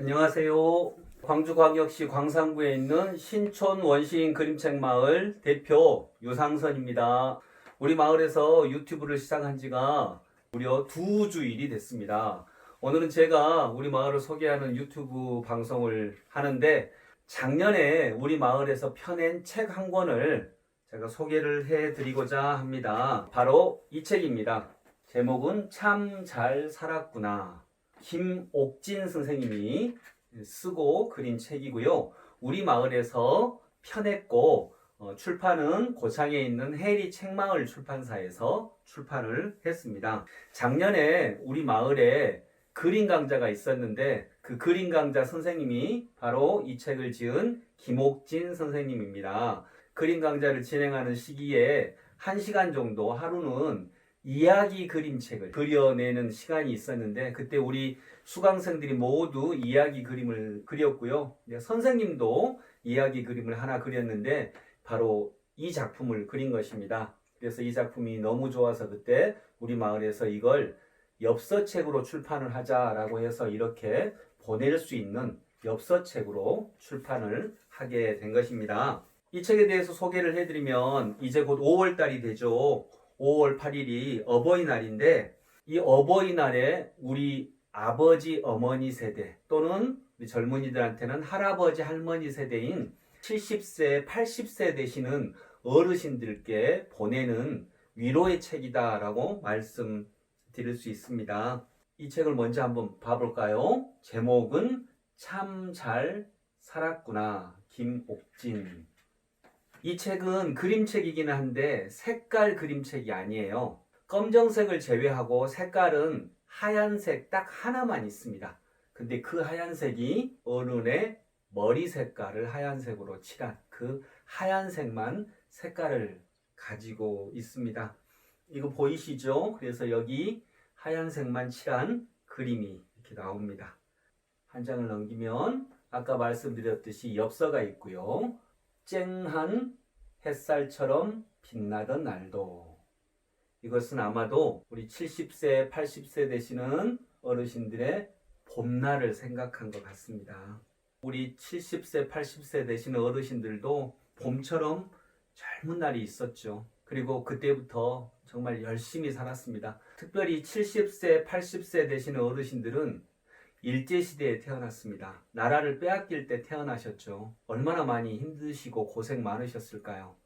안녕하세요. 광주광역시 광산구에 있는 신촌 원시인 그림책 마을 대표 유상선입니다. 우리 마을에서 유튜브를 시작한 지가 무려 두 주일이 됐습니다. 오늘은 제가 우리 마을을 소개하는 유튜브 방송을 하는데 작년에 우리 마을에서 펴낸 책 한 권을 제가 소개를 해 드리고자 합니다. 바로 이 책입니다. 제목은 참 잘 살았구나. 김옥진 선생님이 쓰고 그린 책이고요. 우리 마을에서 펴냈고 어, 출판은 고창에 있는 해리 책마을 출판사에서 출판을 했습니다. 작년에 우리 마을에 그림 강좌가 있었는데 그 그림 강좌 선생님이 바로 이 책을 지은 김옥진 선생님입니다. 그림 강좌를 진행하는 시기에 1시간 정도 하루는 이야기 그림책을 그려내는 시간이 있었는데 그때 우리 수강생들이 모두 이야기 그림을 그렸고요. 선생님도 이야기 그림을 하나 그렸는데 바로 이 작품을 그린 것입니다. 그래서 이 작품이 너무 좋아서 그때 우리 마을에서 이걸 엽서책으로 출판을 하자라고 해서 이렇게 보낼 수 있는 엽서책으로 출판을 하게 된 것입니다. 이 책에 대해서 소개를 해드리면 이제 곧 5월 달이 되죠. 5월 8일이 어버이날인데 이 어버이날에 우리 아버지 어머니 세대 또는 젊은이들한테는 할아버지 할머니 세대인 70세 80세 되시는 어르신들께 보내는 위로의 책이다라고 말씀드릴 수 있습니다. 이 책을 먼저 한번 봐볼까요? 제목은 참 잘 살았구나 김옥진 이 책은 그림책이기는 한데 색깔 그림책이 아니에요. 검정색을 제외하고 색깔은 하얀색 딱 하나만 있습니다. 근데 그 하얀색이 어른의 머리 색깔을 하얀색으로 칠한 그 하얀색만 색깔을 가지고 있습니다. 이거 보이시죠? 그래서 여기 하얀색만 칠한 그림이 이렇게 나옵니다. 한 장을 넘기면 아까 말씀드렸듯이 엽서가 있고요. 쨍한 햇살처럼 빛나던 날도 이것은 아마도 우리 70세, 80세 되시는 어르신들의 봄날을 생각한 것 같습니다. 우리 70세, 80세 되시는 어르신들도 봄처럼 젊은 날이 있었죠. 그리고 그때부터 정말 열심히 살았습니다. 특별히 70세, 80세 되시는 어르신들은 일제시대에 태어났습니다. 나라를 빼앗길 때 태어나셨죠. 얼마나 많이 힘드시고 고생 많으셨을까요?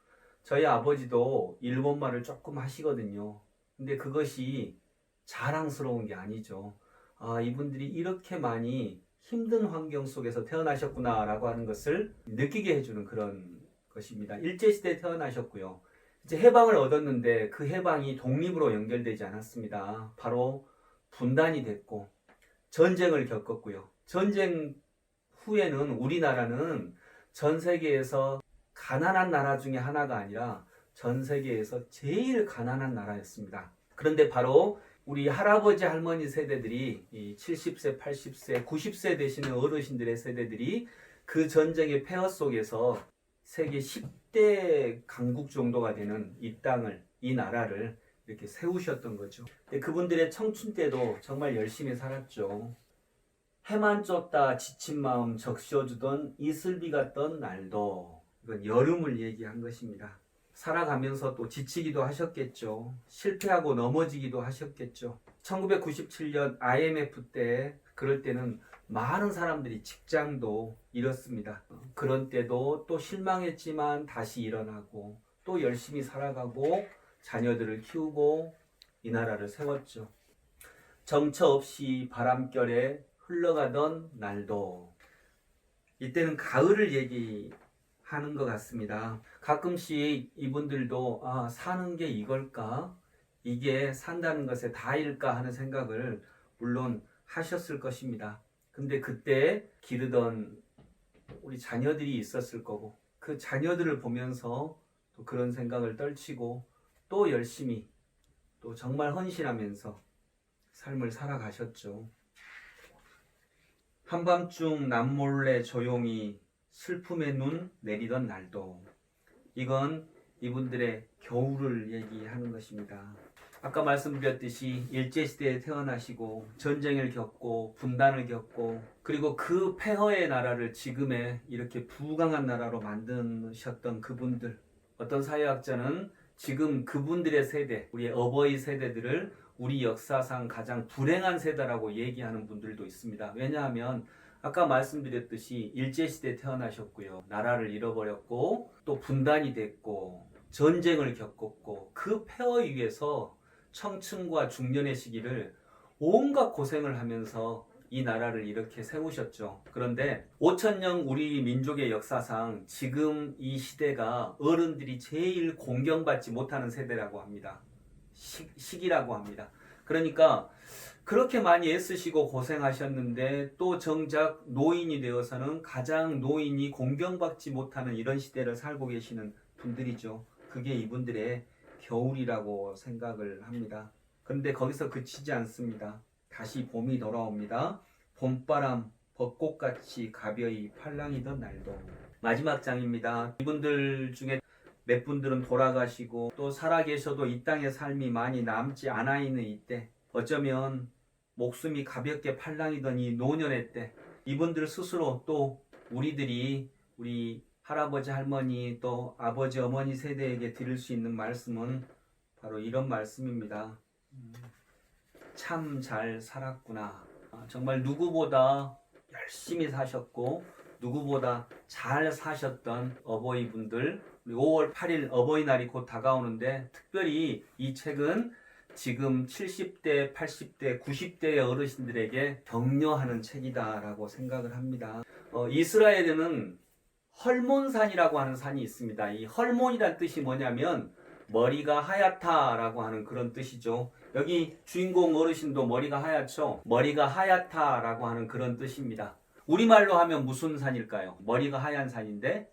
저희 아버지도 일본말을 조금 하시거든요. 근데 그것이 자랑스러운 게 아니죠. 아, 이분들이 이렇게 많이 힘든 환경 속에서 태어나셨구나라고 하는 것을 느끼게 해주는 그런 것입니다. 일제시대에 태어나셨고요. 이제 해방을 얻었는데 그 해방이 독립으로 연결되지 않았습니다. 바로 분단이 됐고 전쟁을 겪었고요. 전쟁 후에는 우리나라는 전 세계에서 가난한 나라 중에 하나가 아니라 전 세계에서 제일 가난한 나라였습니다. 그런데 바로 우리 할아버지 할머니 세대들이 이 70세, 80세, 90세 되시는 어르신들의 세대들이 그 전쟁의 폐허 속에서 세계 10대 강국 정도가 되는 이 땅을 이 나라를 이렇게 세우셨던 거죠. 근데 그분들의 청춘 때도 정말 열심히 살았죠. 해만 쫓다 지친 마음 적셔주던 이슬비 같던 날도 이건 여름을 얘기한 것입니다. 살아가면서 또 지치기도 하셨겠죠. 실패하고 넘어지기도 하셨겠죠. 1997년 IMF 때 그럴 때는 많은 사람들이 직장도 잃었습니다. 그런 때도 또 실망했지만 다시 일어나고 또 열심히 살아가고 자녀들을 키우고 이 나라를 세웠죠. 정처 없이 바람결에 흘러가던 날도 이때는 가을을 얘기하는 것 같습니다. 가끔씩 이분들도 아, 사는 게 이걸까? 이게 산다는 것의 다일까 하는 생각을 물론 하셨을 것입니다. 근데 그때 기르던 우리 자녀들이 있었을 거고 그 자녀들을 보면서 또 그런 생각을 떨치고 또 열심히 또 정말 헌신하면서 삶을 살아가셨죠. 한밤중 남몰래 조용히 슬픔의 눈 내리던 날도 이건 이분들의 겨울을 얘기하는 것입니다. 아까 말씀드렸듯이 일제시대에 태어나시고 전쟁을 겪고 분단을 겪고 그리고 그 폐허의 나라를 지금의 이렇게 부강한 나라로 만드셨던 그분들 어떤 사회학자는 지금 그분들의 세대 우리 어버이 세대들을 우리 역사상 가장 불행한 세대라고 얘기하는 분들도 있습니다. 왜냐하면 아까 말씀드렸듯이 일제시대에 태어나셨고요. 나라를 잃어버렸고 또 분단이 됐고 전쟁을 겪었고 그 폐허 위에서 청춘과 중년의 시기를 온갖 고생을 하면서 이 나라를 이렇게 세우셨죠. 그런데 5천년 우리 민족의 역사상 지금 이 시대가 어른들이 제일 공경받지 못하는 세대라고 합니다. 시, 시기라고 합니다. 그러니까 그렇게 많이 애쓰시고 고생하셨는데 또 정작 노인이 되어서는 가장 노인이 공경받지 못하는 이런 시대를 살고 계시는 분들이죠. 그게 이분들의 겨울이라고 생각을 합니다. 그런데 거기서 그치지 않습니다. 다시 봄이 돌아옵니다. 봄바람 벚꽃같이 가벼이 팔랑이던 날도 마지막 장입니다. 이분들 중에 몇 분들은 돌아가시고 또 살아계셔도 이 땅의 삶이 많이 남지 않아 있는 이때 어쩌면 목숨이 가볍게 팔랑이던 이 노년의 때 이분들 스스로 또 우리들이 우리 할아버지 할머니 또 아버지 어머니 세대에게 드릴 수 있는 말씀은 바로 이런 말씀입니다. 참 잘 살았구나. 아, 정말 누구보다 열심히 사셨고 누구보다 잘 사셨던 어버이분들 우리 5월 8일 어버이날이 곧 다가오는데 특별히 이 책은 지금 70대, 80대, 90대의 어르신들에게 격려하는 책이다라고 생각을 합니다. 어, 이스라엘에는 헐몬산이라고 하는 산이 있습니다. 이 헐몬이란 뜻이 뭐냐면 머리가 하얗다라고 하는 그런 뜻이죠. 여기 주인공 어르신도 머리가 하얗죠. 머리가 하얗다라고 하는 그런 뜻입니다. 우리말로 하면 무슨 산일까요? 머리가 하얀 산인데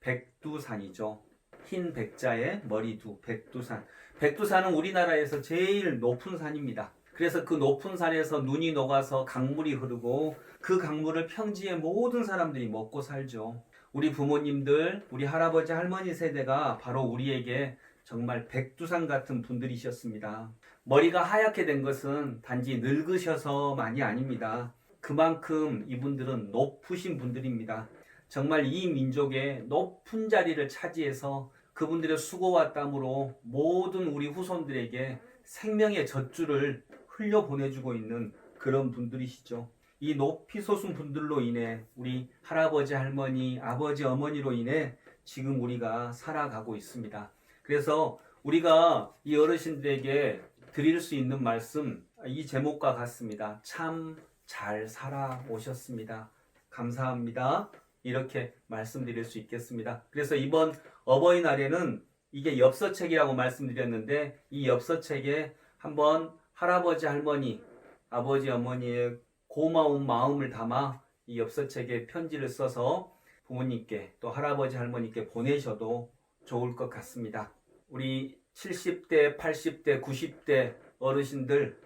백두산이죠. 흰 백자에 머리두 백두산. 백두산은 우리나라에서 제일 높은 산입니다. 그래서 그 높은 산에서 눈이 녹아서 강물이 흐르고 그 강물을 평지의 모든 사람들이 먹고 살죠. 우리 부모님들, 우리 할아버지 할머니 세대가 바로 우리에게 정말 백두산 같은 분들이셨습니다. 머리가 하얗게 된 것은 단지 늙으셔서만이 아닙니다. 그만큼 이분들은 높으신 분들입니다. 정말 이 민족의 높은 자리를 차지해서 그분들의 수고와 땀으로 모든 우리 후손들에게 생명의 젖줄을 흘려 보내주고 있는 그런 분들이시죠. 이 높이 솟은 분들로 인해 우리 할아버지, 할머니, 아버지, 어머니로 인해 지금 우리가 살아가고 있습니다. 그래서 우리가 이 어르신들에게 드릴 수 있는 말씀 이 제목과 같습니다. 참 잘 살아오셨습니다. 감사합니다. 이렇게 말씀드릴 수 있겠습니다. 그래서 이번 어버이날에는 이게 엽서책이라고 말씀드렸는데 이 엽서책에 한번 할아버지 할머니 아버지 어머니의 고마운 마음을 담아 이 엽서책에 편지를 써서 부모님께 또 할아버지 할머니께 보내셔도 좋을 것 같습니다. 우리 70대, 80대, 90대 어르신들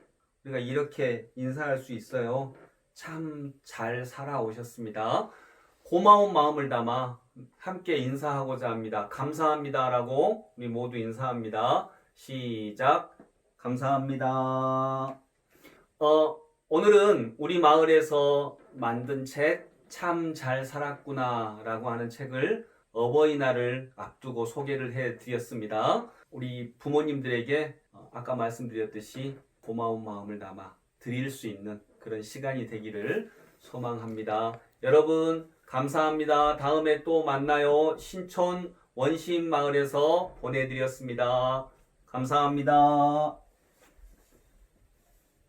우리가 이렇게 인사할 수 있어요. 참 잘 살아오셨습니다. 고마운 마음을 담아 함께 인사하고자 합니다. 감사합니다라고 우리 모두 인사합니다. 시작. 감사합니다. 어, 오늘은 우리 마을에서 만든 책, 참 잘 살았구나 라고 하는 책을 어버이날을 앞두고 소개를 해 드렸습니다. 우리 부모님들에게 어, 아까 말씀드렸듯이 고마운 마음을 담아 드릴 수 있는 그런 시간이 되기를 소망합니다. 여러분, 감사합니다. 다음에 또 만나요. 신촌 원시인 마을에서 보내드렸습니다. 감사합니다.